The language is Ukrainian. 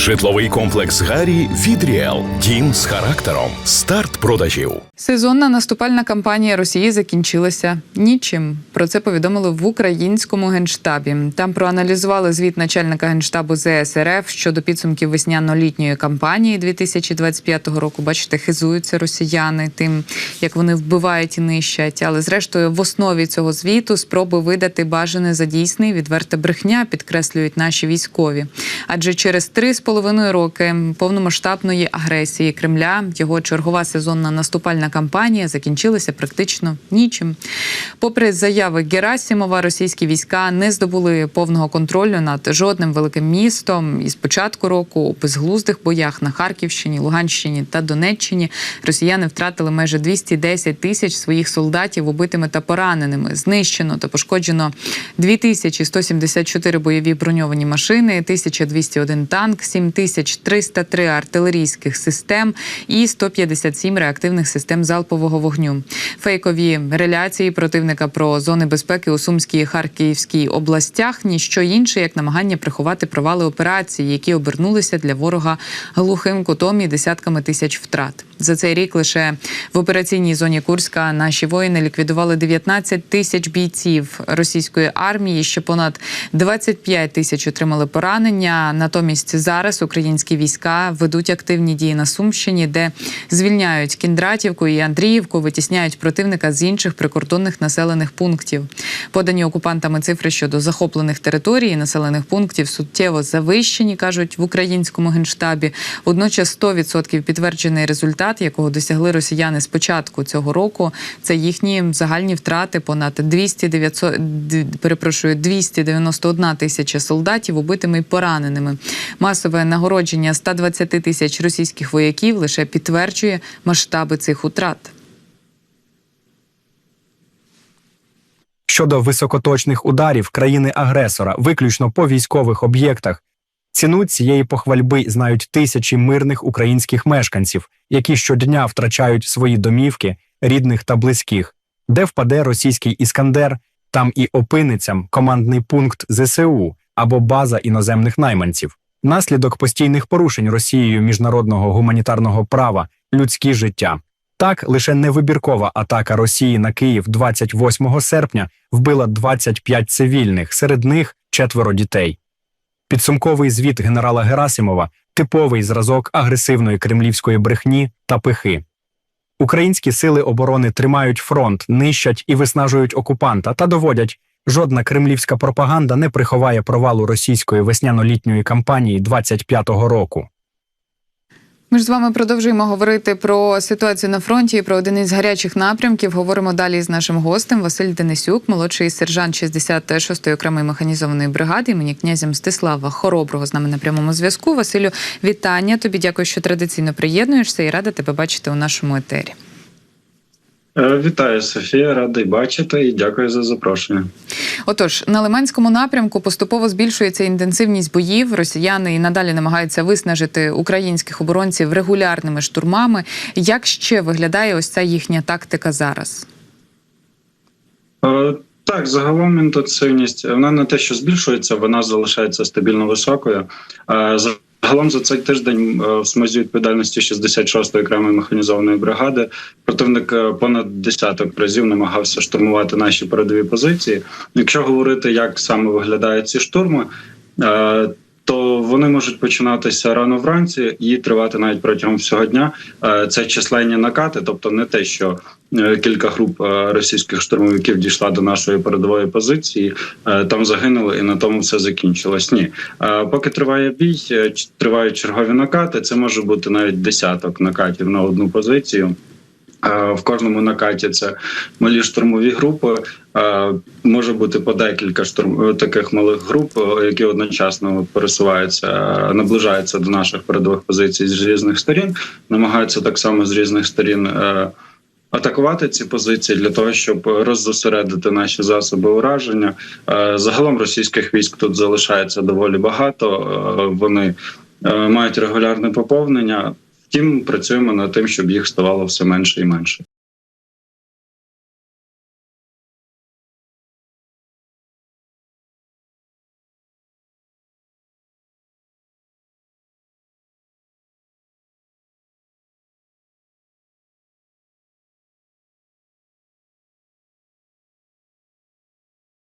Житловий комплекс Гарі від Ріел. Дім з характером. Старт продажів. Сезонна наступальна кампанія Росії закінчилася нічим. Про це повідомили в українському генштабі. Там проаналізували звіт начальника генштабу ЗС РФ щодо підсумків весняно-літньої кампанії 2025 року. Бачите, хизуються росіяни тим, як вони вбивають і нищать. Але зрештою, в основі цього звіту спроби видати бажане за дійсний відверта брехня підкреслюють наші військові. Адже через три з половиною роки повномасштабної агресії Кремля його чергова сезонна наступальна кампанія закінчилася практично нічим. Попри заяви Герасімова, російські війська не здобули повного контролю над жодним великим містом. І з початку року у безглуздих боях на Харківщині, Луганщині та Донеччині росіяни втратили майже 210 тисяч своїх солдатів убитими та пораненими. Знищено та пошкоджено 2174 бойові броньовані машини, 1201 танк, 7303 артилерійських систем і 157 реактивних систем залпового вогню. Фейкові реляції противника про зони безпеки у Сумській і Харківській областях ніщо інше, як намагання приховати провали операції, які обернулися для ворога глухим кутом і десятками тисяч втрат. За цей рік лише в операційній зоні Курська наші воїни ліквідували 19 тисяч бійців російської армії. Ще понад 25 тисяч отримали поранення. Натомість зараз українські війська ведуть активні дії на Сумщині, де звільняють Кіндратівку і Андріївку, витісняють противника з інших прикордонних населених пунктів. Подані окупантами цифри щодо захоплених територій і населених пунктів суттєво завищені, кажуть в українському генштабі. Водночас 100% підтверджений результат, якого досягли росіяни з початку цього року. Це їхні загальні втрати понад 200 900, д- перепрошую, 291 тисяча солдатів убитими і пораненими. Масове нагородження 120 тисяч російських вояків лише підтверджує масштаби цих утрат. щодо високоточних ударів країни-агресора, виключно по військових об'єктах. Ціну цієї похвальби знають тисячі мирних українських мешканців, які щодня втрачають свої домівки, рідних та близьких. Де впаде російський іскандер, там і опиниться командний пункт ЗСУ або база іноземних найманців. Наслідок постійних порушень Росією міжнародного гуманітарного права, людські життя. Так, лише невибіркова атака Росії на Київ 28 серпня вбила 25 цивільних, серед них четверо дітей. Підсумковий звіт генерала Герасимова типовий зразок агресивної кремлівської брехні та пихи. Українські сили оборони тримають фронт, нищать і виснажують окупанта та доводять, жодна кремлівська пропаганда не приховає провалу російської весняно-літньої кампанії 25-го року. Ми ж з вами продовжуємо говорити про ситуацію на фронті і про один із гарячих напрямків. Говоримо далі з нашим гостем Василь Денисюк, молодший сержант 66-ї окремої механізованої бригади імені князя Мстислава Хороброго з нами на прямому зв'язку. Василю, вітання. Тобі дякую, що традиційно приєднуєшся і рада тебе бачити у нашому етері. Е, Вітаю, Софія, радий бачити і дякую за запрошення. Отож, на Лиманському напрямку поступово збільшується інтенсивність боїв. Росіяни і надалі намагаються виснажити українських оборонців регулярними штурмами. Як ще виглядає ось ця їхня тактика зараз? Е, Так, загалом інтенсивність вона не те, що збільшується, вона залишається стабільно високою. Е, Загалом за цей тиждень е, в смазі відповідальності 66-ї окремої механізованої бригади противник е, понад десяток разів намагався штурмувати наші передові позиції. Якщо говорити, як саме виглядають ці штурми, е, то вони можуть починатися рано вранці і тривати навіть протягом всього дня. Е, Це численні накати, тобто не те, що е, кілька груп е, російських штурмовиків дійшла до нашої передової позиції, там загинули, і на тому все закінчилось. Ні, поки триває бій, тривають чергові накати. Це може бути навіть десяток накатів на одну позицію. В кожному накаті це малі штурмові групи. Може бути по декілька штурм е, таких малих груп, е, які одночасно пересуваються, е, наближаються до наших передових позицій з різних сторін, намагаються так само з різних сторін. Атакувати ці позиції для того, щоб роззосередити наші засоби ураження. Загалом російських військ тут залишається доволі багато. Вони мають регулярне поповнення. Втім, працюємо над тим, щоб їх ставало все менше і менше.